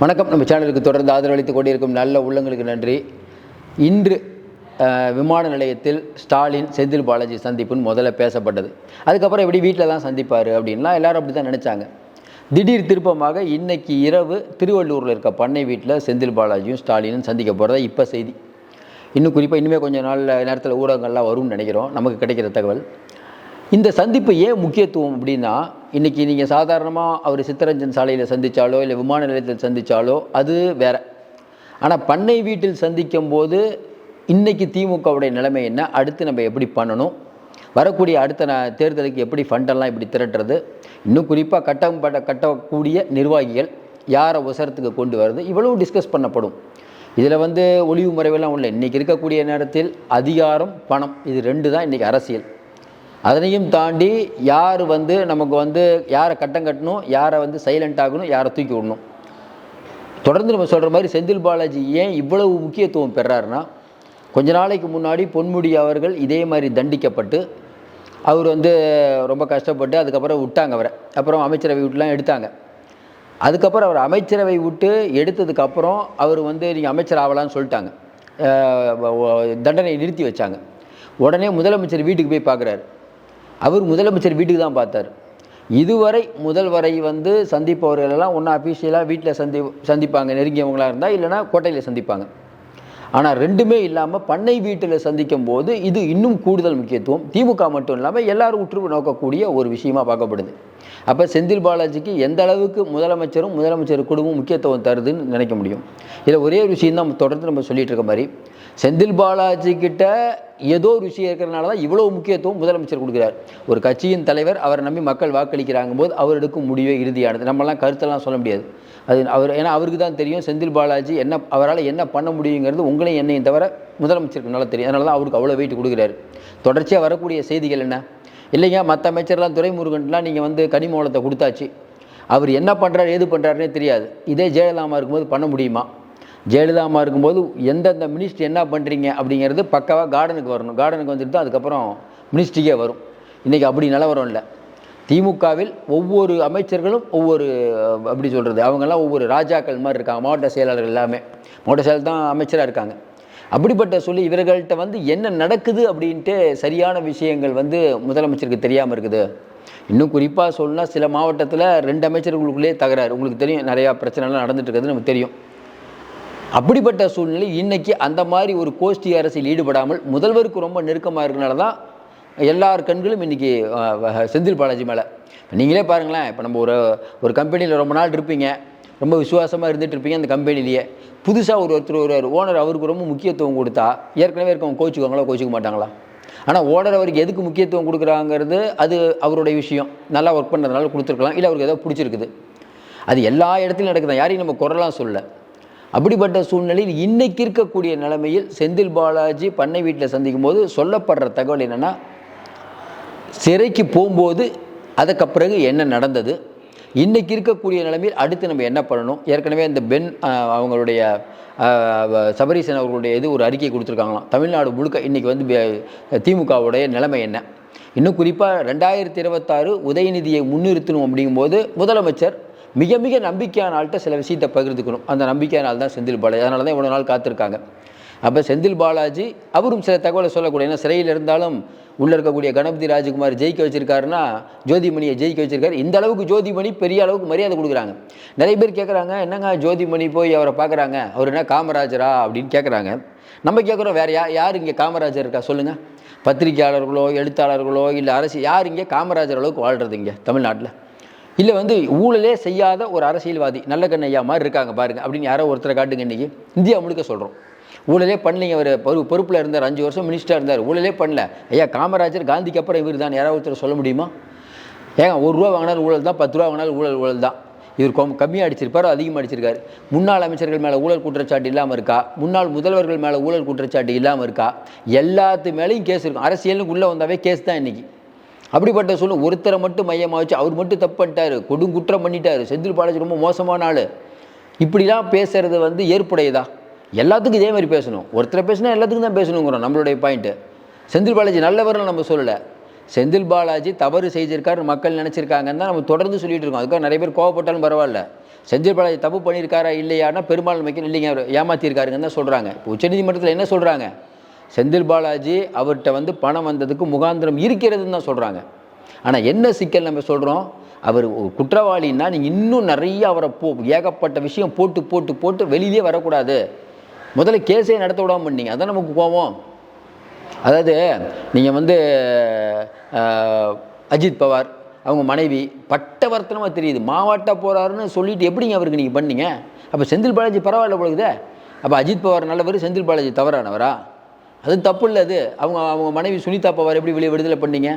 வணக்கம். நம்ம சேனலுக்கு தொடர்ந்து ஆதரவளித்து கொண்டிருக்கும் நல்ல உள்ளங்களுக்கு நன்றி. இன்று விமான நிலையத்தில் ஸ்டாலின் செந்தில் பாலாஜி சந்திப்புன்னு முதல்ல பேசப்பட்டது. அதுக்கப்புறம் எப்படி வீட்டில் தான் சந்திப்பார் அப்படின்லாம் எல்லாரும் அப்படி தான் நினச்சாங்க. திடீர் திருப்பமாக இன்னைக்கு இரவு திருவள்ளூரில் இருக்க பண்ணை வீட்டில் செந்தில் பாலாஜியும் ஸ்டாலினும் சந்திக்க போகிறதா இப்போ செய்தி. இன்னும் குறிப்பாக இனிமேல் கொஞ்சம் நாள் நேரத்தில் ஊடகங்கள்லாம் வரும்னு நினைக்கிறோம். நமக்கு கிடைக்கிற தகவல். இந்த சந்திப்பு ஏன் முக்கியத்துவம் அப்படின்னா இன்றைக்கி நீங்கள் சாதாரணமாக அவர் சித்தரஞ்சன் சாலையில் சந்தித்தாலோ இல்லை விமான நிலையத்தில் சந்தித்தாலோ அது வேற. ஆனால் பண்ணை வீட்டில் சந்திக்கும் போது இன்றைக்கி திமுகவுடைய நிலைமை என்ன? அடுத்து நம்ம எப்படி பண்ணணும்? வரக்கூடிய அடுத்த ந- தேர்தலுக்கு எப்படி ஃபண்டெல்லாம் இப்படி திரட்டுறது? இன்னும் குறிப்பாக கட்டப்பட்ட கட்டக்கூடிய நிர்வாகிகள் யாரை உசரத்துக்கு கொண்டு வருது இவ்வளவு டிஸ்கஸ் பண்ணப்படும். இதில் வந்து ஒளிவு முறைவெல்லாம் உள்ள இன்றைக்கி இருக்கக்கூடிய நேரத்தில் அதிகாரம் பணம் இது ரெண்டு தான் இன்றைக்கி அரசியல். அதனையும் தாண்டி யார் வந்து நமக்கு வந்து யாரை கட்டம் கட்டணும் யாரை வந்து சைலண்ட் ஆகணும் யாரை தூக்கி விடணும். தொடர்ந்து நம்ம சொல்கிற மாதிரி செந்தில் பாலாஜி ஏன் இவ்வளவு முக்கியத்துவம் பெறாருன்னா கொஞ்ச நாளைக்கு முன்னாடி பொன்முடி அவர்கள் இதே மாதிரி தண்டிக்கப்பட்டு அவர் வந்து ரொம்ப கஷ்டப்பட்டு அதுக்கப்புறம் விட்டாங்க அவரை. அப்புறம் அமைச்சரவை விட்டுலாம் எடுத்தாங்க. அதுக்கப்புறம் அவர் அமைச்சரவை விட்டு எடுத்ததுக்கப்புறம் அவர் வந்து நீங்கள் அமைச்சர் ஆகலான்னு சொல்லிட்டாங்க. தண்டனையை நிறுத்தி வச்சாங்க. உடனே முதலமைச்சர் வீட்டுக்கு போய் பார்க்குறாரு. அவர் முதலமைச்சர் வீட்டுக்கு தான் பார்த்தார். இதுவரை முதல்வரை வந்து சந்திப்பவர்கள் எல்லாம் ஒன்றா அஃபீஷியலாக வீட்டில் சந்தி சந்திப்பாங்க. நெருங்கியவங்களாக இருந்தால் இல்லைன்னா கோட்டையில் சந்திப்பாங்க. ஆனால் ரெண்டுமே இல்லாமல் பண்ணை வீட்டில் சந்திக்கும் போது இது இன்னும் கூடுதல் முக்கியத்துவம். திமுக மட்டும் இல்லாமல் எல்லாரும் உற்று நோக்கக்கூடிய ஒரு விஷயமா பார்க்கப்படுது. அப்போ செந்தில் பாலாஜிக்கு எந்த அளவுக்கு முதலமைச்சரும் முதலமைச்சர் குடும்பம் முக்கியத்துவம் தருதுன்னு நினைக்க முடியும். இதில் ஒரே ஒரு விஷயம் தான் தொடர்ந்து நம்ம சொல்லிகிட்டு இருக்க மாதிரி. செந்தில் பாலாஜி கிட்ட ஏதோ ஒரு விஷயம் இருக்கிறனால தான் இவ்வளோ முக்கியத்துவம் முதலமைச்சர் கொடுக்குறார். ஒரு கட்சியின் தலைவர் அவரை நம்பி மக்கள் வாக்களிக்கிறாங்க போது அவர் எடுக்கும் முடிவே இறுதியானது. நம்மலாம் கருத்தெல்லாம் சொல்ல முடியாது. அது அவர் ஏன்னா அவருக்கு தான் தெரியும் செந்தில் பாலாஜி என்ன அவரால் என்ன பண்ண முடியுங்கிறது உங்களையும் என்னையும் தவிர முதலமைச்சருக்கு நல்லா தெரியும். அதனால தான் அவருக்கு அவ்வளோ வெயிட் கொடுக்குறாரு. தொடர்ச்சியாக வரக்கூடிய செய்திகள் என்ன? இல்லைங்க மற்ற அமைச்சர்லாம் துரைமுருகன்லாம் நீங்கள் வந்து கனிமூலத்தை கொடுத்தாச்சு. அவர் என்ன பண்ணுறாரு ஏது பண்ணுறாருனே தெரியாது. இதே ஜெயலலிதாமா இருக்கும்போது பண்ண முடியுமா? ஜெயலலிதாமா இருக்கும்போது எந்தெந்த மினிஸ்ட்ரி என்ன பண்ணுறீங்க அப்படிங்கிறது பக்காவாக கார்டனுக்கு வரணும். கார்டனுக்கு வந்துட்டு தான் அதுக்கப்புறம் மினிஸ்ட்ரிக்கே வரும். இன்றைக்கி அப்படி நிலவரம் இல்லை. திமுகவில் ஒவ்வொரு அமைச்சர்களும் ஒவ்வொரு அப்படி சொல்கிறது அவங்கெல்லாம் ஒவ்வொரு ராஜாக்கள் மாதிரி இருக்காங்க. மாவட்ட செயலாளர்கள் எல்லாமே. மாவட்ட செயலர் தான் அமைச்சராக இருக்காங்க. அப்படிப்பட்ட சொல்லி இவர்கள்ட்ட வந்து என்ன நடக்குது அப்படின்ட்டு சரியான விஷயங்கள் வந்து முதலமைச்சருக்கு தெரியாமல் இருக்குது. இன்னும் குறிப்பாக சொல்லணும்னா சில மாவட்டத்தில் ரெண்டு அமைச்சர்களுக்குள்ளே தகராறு. உங்களுக்கு தெரியும் நிறையா பிரச்சனைலாம் நடந்துட்டு இருக்கிறது நமக்கு தெரியும். அப்படிப்பட்ட சூழ்நிலை இன்னைக்கு அந்த மாதிரி ஒரு கோஷ்டி அரசியல் ஈடுபடாமல் முதல்வருக்கு ரொம்ப நெருக்கமாக இருக்கனால தான் எல்லார் கண்களும் இன்றைக்கி செந்தில் பாலாஜி மேலே. நீங்களே பாருங்களேன் இப்போ நம்ம ஒரு ஒரு கம்பெனியில் ரொம்ப நாள் இருப்பீங்க. ரொம்ப விசுவாசமாக இருந்துட்டு இருப்பீங்க அந்த கம்பெனிலேயே. புதுசாக ஒரு ஒருத்தர் ஒரு ஓனர் அவருக்கு ரொம்ப முக்கியத்துவம் கொடுத்தா ஏற்கனவே இருக்கவங்க கோச்சிக்குவாங்களா கோச்சிக்க மாட்டாங்களா? ஆனால் ஓனர் அவருக்கு எதுக்கு முக்கியத்துவம் கொடுக்குறாங்கிறது அது அவருடைய விஷயம். நல்லா ஒர்க் பண்ணுறதுனால கொடுத்துருக்கலாம். இல்லை அவருக்கு ஏதோ பிடிச்சிருக்குது. அது எல்லா இடத்துலையும் நடக்குது யாரையும் நம்ம குரலாம் சொல்ல அப்படிப்பட்ட சூழ்நிலையில் இன்றைக்கி இருக்கக்கூடிய நிலைமையில் செந்தில் பாலாஜி பண்ணை வீட்டில் சந்திக்கும் போது சொல்லப்படுற தகவல் என்னென்னா சிறைக்கு போகும்போது அதுக்கு பிறகு என்ன நடந்தது? இன்றைக்கி இருக்கக்கூடிய நிலைமையில் அடுத்து நம்ம என்ன பண்ணணும்? ஏற்கனவே இந்த பென் அவங்களுடைய சபரீசன் அவர்களுடைய இது ஒரு அறிக்கை கொடுத்துருக்காங்களாம். தமிழ்நாடு முழுக்க இன்றைக்கி வந்து திமுகவுடைய நிலைமை என்ன? இன்னும் குறிப்பாக ரெண்டாயிரத்தி இருபத்தாறு உதயநிதியை முன்னிறுத்தணும் அப்படிங்கும்போது முதலமைச்சர் மிக மிக நம்பிக்கையான ஆள்கிட்ட சில விஷயத்தை பகிர்ந்துக்கணும். அந்த நம்பிக்கையான ஆள் தான் செந்தில் பாலாஜி அதனால தான் இவ்வளோ நாள் காத்திருக்காங்க. அப்போ செந்தில் பாலாஜி அவரும் சில தகவலை சொல்லக்கூடிய ஏன்னா சிறையில் இருந்தாலும் உள்ளே இருக்கக்கூடிய கணபதி ராஜகுமார் ஜெயிக்க வச்சிருக்காருன்னா ஜோதிமணியை ஜெயிக்க வச்சிருக்காரு. இந்த அளவுக்கு ஜோதிமணி பெரிய அளவுக்கு மரியாதை கொடுக்குறாங்க. நிறைய பேர் கேட்குறாங்க என்னங்க ஜோதிமணி போய் அவரை பார்க்குறாங்க அவர் என்ன காமராஜரா? அப்படின்னு கேட்குறாங்க நம்ம கேட்குறோம் வேறு யா யார் இங்கே காமராஜர் இருக்கா? சொல்லுங்கள் பத்திரிகையாளர்களோ எழுத்தாளர்களோ இல்லை அரசு யார் இங்கே காமராஜர் அளவுக்கு வாழ்கிறது இங்கே தமிழ்நாட்டில்? இல்லை வந்து ஊழலே செய்யாத ஒரு அரசியல்வாதி நல்ல கண்ணையா மாதிரி இருக்காங்க பாருங்கள் அப்படின்னு யாரோ ஒருத்தரை காட்டுங்க இன்றைக்கி இந்தியா முழுக்க சொல்கிறோம் ஊழலே பண்ணலைங்க அவர் பொறு பொறுப்பில் இருந்தார் அஞ்சு வருஷம் மினிஸ்டராக இருந்தார். ஊழலே பண்ணல. ஐயா காமராஜர் காந்திக்கு அப்புறம் இவர் தான். யாராவது ஒருத்தர் சொல்ல முடியுமா? ஏங்க ஒரு ரூபா வாங்கினாலும் ஊழல் தான் பத்து ரூபா வாங்கினாலும் ஊழல் ஊழல் தான். இவர் கொம் கம்மியாக அடிச்சிருப்பாரோ அதிகமாக அடிச்சிருக்காரு. முன்னாள் அமைச்சர்கள் மேலே ஊழல் குற்றச்சாட்டு இல்லாமல் இருக்கா? முன்னாள் முதல்வர்கள் மேலே ஊழல் குற்றச்சாட்டு இல்லாமல் இருக்கா? எல்லாத்து மேலேயும் கேஸ் இருக்கும். அரசியலுக்கு உள்ளே வந்தாவே கேஸ் தான் இன்றைக்கி அப்படிப்பட்ட சூழ்நிலை ஒருத்தரை மட்டும் மையமாக வச்சு அவர் மட்டும் தப்பு பண்ணிட்டாரு. கொடுங்குற்றம் பண்ணிட்டாரு. செந்தில் பாலாஜி ரொம்ப மோசமான ஆள். இப்படிலாம் பேசுறது வந்து ஏற்புடையதா? எல்லாத்துக்கும் இதே மாதிரி பேசணும். ஒருத்தரை பேசினா எல்லாத்துக்கும் தான் பேசணுங்கிறோம் நம்மளுடைய பாயிண்ட்டு செந்தில் பாலாஜி நல்லவர்னு நம்ம சொல்லலை. செந்தில் பாலாஜி தவறு செய்திருக்காரு மக்கள் நினச்சிருக்காங்கன்னு தான் நம்ம தொடர்ந்து சொல்லிட்டு இருக்கோம். அதுக்காக நிறைய பேர் கோவப்பட்டாலும் பரவாயில்ல. செந்தில் பாலாஜி தப்பு பண்ணியிருக்காரா இல்லையானா பெரும்பாலும் வைக்கணும் இல்லைங்க அவர் ஏமாற்றிருக்காருங்கன்னு தான் சொல்கிறாங்க இப்போ உச்சநீதிமன்றத்தில் என்ன சொல்கிறாங்க செந்தில் பாலாஜி அவர்கிட்ட வந்து பணம் வந்ததுக்கு முகாந்திரம் இருக்கிறதுன்னு தான் சொல்கிறாங்க ஆனால் என்ன சிக்கல் நம்ம சொல்கிறோம் அவர் குற்றவாளின்னா நீங்கள் இன்னும் நிறைய அவரை போ ஏகப்பட்ட விஷயம் போட்டு போட்டு போட்டு வெளியிலே வரக்கூடாது. முதல்ல கேஸே நடத்த விடாம பண்ணீங்க. அதான் நமக்கு கோவம் அதாவது நீங்கள் வந்து அஜித் பவார் அவங்க மனைவி பட்டவர்த்தனமாக தெரியுது. மாவாட்ட போகிறாருன்னு சொல்லிட்டு எப்படிங்க அவருக்கு நீங்கள் பண்ணீங்க? அப்போ செந்தில் பாலாஜி பரவாயில்ல பொழுது அப்போ அஜித் பவார் நல்லவர் செந்தில் பாலாஜி தவறானவரா? அது தப்பு இல்லை அது. அவங்க அவங்க மனைவி சுனிதா பவார் எப்படி வெளியே விடுதலை பண்ணீங்க?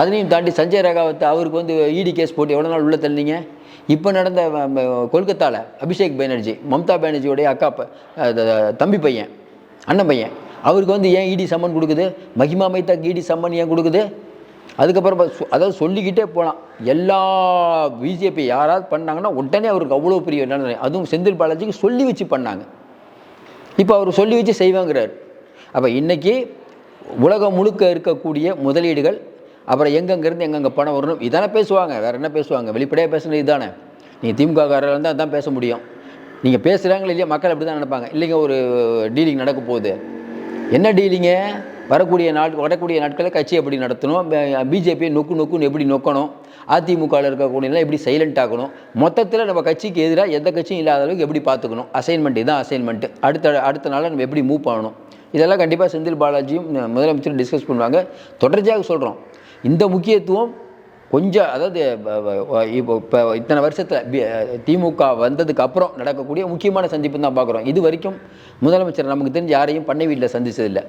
அதனையும் தாண்டி சஞ்சய் ராகாவத்தை அவருக்கு வந்து இடி கேஸ் போட்டு எவ்வளோ நாள் உள்ள தள்ளினீங்க? இப்போ நடந்த கொல்கத்தாவில் அபிஷேக் பானர்ஜி மம்தா பானர்ஜியோடைய அக்கா தம்பி பையன் அண்ணன் பையன் அவருக்கு வந்து ஏன் இடி சம்மன் கொடுக்குது? மகிமா மைத்தாக்கு இடி சம்மன் ஏன் கொடுக்குது? அதுக்கப்புறம் அதாவது சொல்லிக்கிட்டே போகலாம் எல்லா பிஜேபி யாராவது பண்ணாங்கன்னா உடனே அவருக்கு அவ்வளோ பெரிய நன்மை அதுவும் செந்தில் பாலாஜிக்கு சொல்லி வச்சு பண்ணாங்க. இப்போ அவர் சொல்லி வச்சு செய்வாங்கிறார். அப்போ இன்றைக்கி உலகம் முழுக்க இருக்கக்கூடிய முதலீடுகள் அப்புறம் எங்கெங்கேருந்து எங்கெங்கே பணம் வரணும் இதானே பேசுவாங்க. வேறு என்ன பேசுவாங்க? வெளிப்படையாக பேசுனது இதுதானே நீங்கள் திமுக காரர்கள் இருந்தால் அதான் பேச முடியும். நீங்கள் பேசுகிறாங்களே இல்லையா? மக்கள் அப்படி தான் நினைப்பாங்க. இல்லைங்க ஒரு டீலிங் நடக்க போகுது. என்ன டீலிங்கு வரக்கூடிய நாட் வரக்கூடிய நாட்களில் கட்சி எப்படி நடத்தணும்? பிஜேபியை நொக்கு நொக்குன்னு எப்படி நொக்கணும்? அதிமுகவில் இருக்கக்கூடியலாம் எப்படி சைலண்ட் ஆகணும்? மொத்தத்தில் நம்ம கட்சிக்கு எதிராக எந்த கட்சியும் இல்லாத அளவுக்கு எப்படி பார்த்துக்கணும்? அசைன்மெண்ட் இதான் அசைன்மெண்ட்டு அடுத்த அடுத்த நாளில் நம்ம எப்படி மூவ் பண்ணணும்? இதெல்லாம் கண்டிப்பாக செந்தில் பாலாஜியும் முதலமைச்சரும் டிஸ்கஸ் பண்ணுவாங்க. தொடர்ச்சியாக சொல்கிறோம் இந்த முக்கியத்துவம் கொஞ்சம் அதாவது இப்போ இப்போ இத்தனை வருஷத்தில் திமுக வந்ததுக்கு அப்புறம் நடக்கக்கூடிய முக்கியமான சந்திப்பு தான் பார்க்குறோம். இது வரைக்கும் முதலமைச்சர் நமக்கு தெரிஞ்சு யாரையும் பண்ணை வீட்டில் சந்திச்சதில்லை.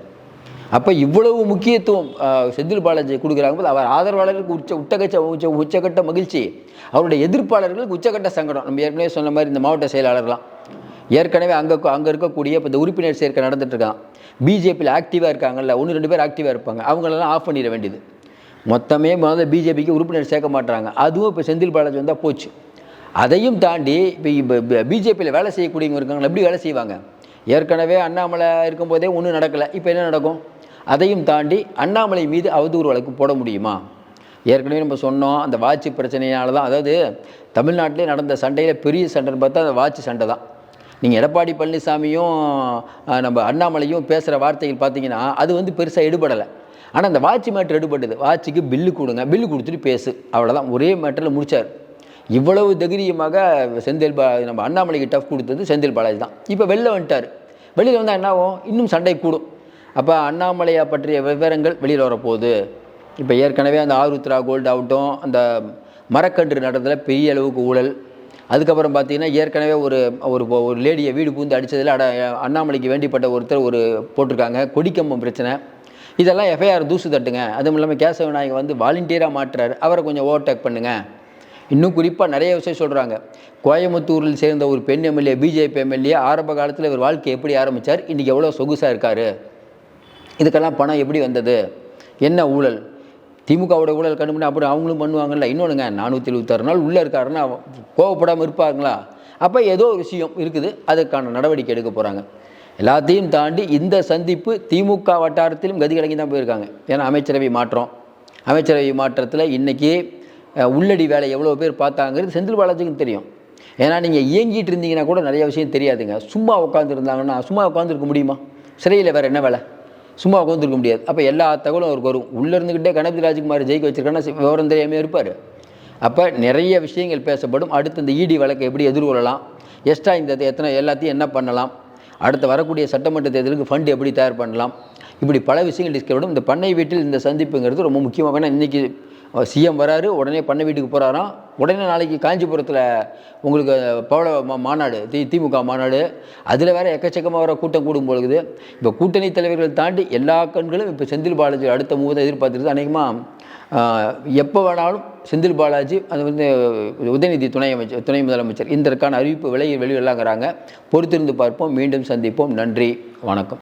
அப்போ இவ்வளவு முக்கியத்துவம் செந்தில் பாலாஜி கொடுக்குறாங்க போது அவர் ஆதரவாளர்களுக்கு உச்ச உச்சகச்ச உச்ச உச்சக்கட்ட மகிழ்ச்சி. அவருடைய எதிர்ப்பாளர்களுக்கு உச்சக்கட்ட சங்கடம். நம்ம ஏற்கனவே சொன்ன மாதிரி இந்த மாவட்ட செயலாளர்லாம் ஏற்கனவே அங்கே அங்கே இருக்கக்கூடிய இப்போ இந்த உறுப்பினர் சேர்க்கை நடந்துட்டு இருக்கான். பிஜேபியில் ஆக்டிவாக இருக்காங்கல்ல ஒன்று ரெண்டு பேர் ஆக்டிவாக இருப்பாங்க. அவங்களெல்லாம் ஆஃப் பண்ணிட வேண்டியது. மொத்தமே முதல்ல பிஜேபிக்கு உறுப்பினர் சேர்க்க மாட்டுறாங்க அதுவும் இப்போ செந்தில் பாலாஜி வந்தால் போச்சு. அதையும் தாண்டி இப்போ பிஜேபியில் வேலை செய்யக்கூடியவங்க இருக்காங்க எப்படி வேலை செய்வாங்க? ஏற்கனவே அண்ணாமலை இருக்கும்போதே ஒன்றும் நடக்கலை. இப்போ என்ன நடக்கும்? அதையும் தாண்டி அண்ணாமலை மீது அவதூறு வழக்கு போட முடியுமா? ஏற்கனவே நம்ம சொன்னோம் அந்த வாட்சி பிரச்சனையால தான் அதாவது தமிழ்நாட்டிலே நடந்த சண்டையில் பெரிய சண்டைன்னு பார்த்தா அந்த வாட்ச் சண்டை தான். நீங்கள் எடப்பாடி பழனிசாமியும் நம்ம அண்ணாமலையும் பேசுகிற வார்த்தைகள் பார்த்தீங்கன்னா அது வந்து பெருசாக எடுபடலை. ஆனால் அந்த வாட்சி மேட்ரு எடுபட்டது. வாட்சிக்கு பில்லு கொடுங்க பில்லு கொடுத்துட்டு பேசு. அவ்வளோதான் ஒரே மேட்டரில் முடிச்சார். இவ்வளவு தைரியமாக செந்தில் பா நம்ம அண்ணாமலைக்கு டஃப் கொடுத்தது செந்தில் பாலாஜி தான். இப்போ வெளில வந்துட்டார். வெளியில் வந்தால் என்ன ஆகும்? இன்னும் சண்டை கூடும். அப்போ அண்ணாமலையை பற்றிய விவரங்கள் வெளியில் வரப்போகுது. இப்போ ஏற்கனவே அந்த ஆருத்ரா கோல்டு ஆகட்டும் அந்த மரக்கன்று நடந்ததில் பெரிய அளவுக்கு ஊழல். அதுக்கப்புறம் பார்த்தீங்கன்னா ஏற்கனவே ஒரு ஒரு ஒரு லேடியை வீடு பூந்து அடித்ததில் அட அண்ணாமலைக்கு வேண்டிப்பட்ட ஒருத்தர் ஒரு போட்டிருக்காங்க. கொடிக்கம்பம் பிரச்சனை. இதெல்லாம் எஃப்ஐஆர் தூசு தட்டுங்க. அதுவும் இல்லாமல் கேசவ நாயகம் வந்து வாலண்டியராக மாற்றுறாரு அவரை கொஞ்சம் ஓவர்டேக் பண்ணுங்கள் இன்னும் குறிப்பாக நிறைய விஷயம் சொல்கிறாங்க கோயம்புத்தூரில் சேர்ந்த ஒரு பெண் எம்எல்ஏ பிஜேபி எம்எல்ஏ ஆரம்ப காலத்தில் இவர் வாழ்க்கை எப்படி ஆரம்பித்தார் இன்றைக்கி எவ்வளோ சொகுசாக இருக்கார்? இதுக்கெல்லாம் பணம் எப்படி வந்தது? என்ன ஊழல்? திமுகவோட ஊழல் கண்டுபிடி அப்படி அவங்களும் பண்ணுவாங்கல்ல. இன்னொன்றுங்க நானூற்றி எழுபத்தாறு நாள் உள்ளே இருக்காருன்னா கோவப்படாமல் இருப்பாங்களா அப்போ ஏதோ ஒரு விஷயம் இருக்குது. அதுக்கான நடவடிக்கை எடுக்க போகிறாங்க எல்லாத்தையும் தாண்டி இந்த சந்திப்பு திமுக வட்டாரத்திலும் கதி கலங்கி தான் போயிருக்காங்க. ஏன்னா அமைச்சரவை மாற்றம். அமைச்சரவை மாற்றத்தில் இன்றைக்கி உள்ளடி வேலை எவ்வளோ பேர் பார்த்தாங்கிறது செந்தில் பாலாஜிக்கும் தெரியும். ஏன்னா நீங்கள் இயங்கிட்டு இருந்தீங்கன்னா கூட நிறைய விஷயம் தெரியாதுங்க. சும்மா உட்காந்துருந்தாங்கன்னா சும்மா உட்காந்துருக்க முடியுமா? சிறையில் வேறு என்ன வேலை? சும்மா உட்காந்துருக்க முடியாது. அப்போ எல்லா தகவலும் அவருக்கு வரும். உள்ளே இருந்துக்கிட்டே கணபதி ராஜ்குமார் ஜெயிக்க வச்சிருக்கான்னா விவரம் தெரியாமல் இருப்பார். அப்போ நிறைய விஷயங்கள் பேசப்படும். அடுத்து இந்த இடி வழக்கை எப்படி எதிர்கொள்ளலாம்? எக்ஸ்ட்ரா இந்த எத்தனை எல்லாத்தையும் என்ன பண்ணலாம்? அடுத்து வரக்கூடிய சட்டமன்ற தேர்தலுக்கு ஃபண்ட் எப்படி தயார் பண்ணலாம்? இப்படி பல விஷயங்கள் டிஸ்கஸ் இந்த பண்ணை வீட்டில் இந்த சந்திப்புங்கிறது ரொம்ப முக்கியமாக ஏன்னா இன்றைக்கி சிஎம் வராரு உடனே பண்ணை வீட்டுக்கு போகிறாராம் உடனே நாளைக்கு காஞ்சிபுரத்தில் உங்களுக்கு பவள மா- மாநாடு தி திமுக மாநாடு. அதில் வேற எக்கச்சக்கமாக வர கூட்டம் கூடும் பொழுது இப்போ கூட்டணி தலைவர்கள் தாண்டி எல்லா கண்களும் இப்போ செந்தில் பாலாஜி அடுத்த மூவதை எதிர்பார்த்துருது அநேகமாக எப்போ வேணாலும் செந்தில் பாலாஜி அது வந்து உதயநிதி துணை அமைச்சர் துணை முதலமைச்சர் இதற்கான அறிவிப்பு விலை வெளியிடலாங்கிறாங்க. பொறுத்திருந்து பார்ப்போம். மீண்டும் சந்திப்போம். நன்றி. வணக்கம்.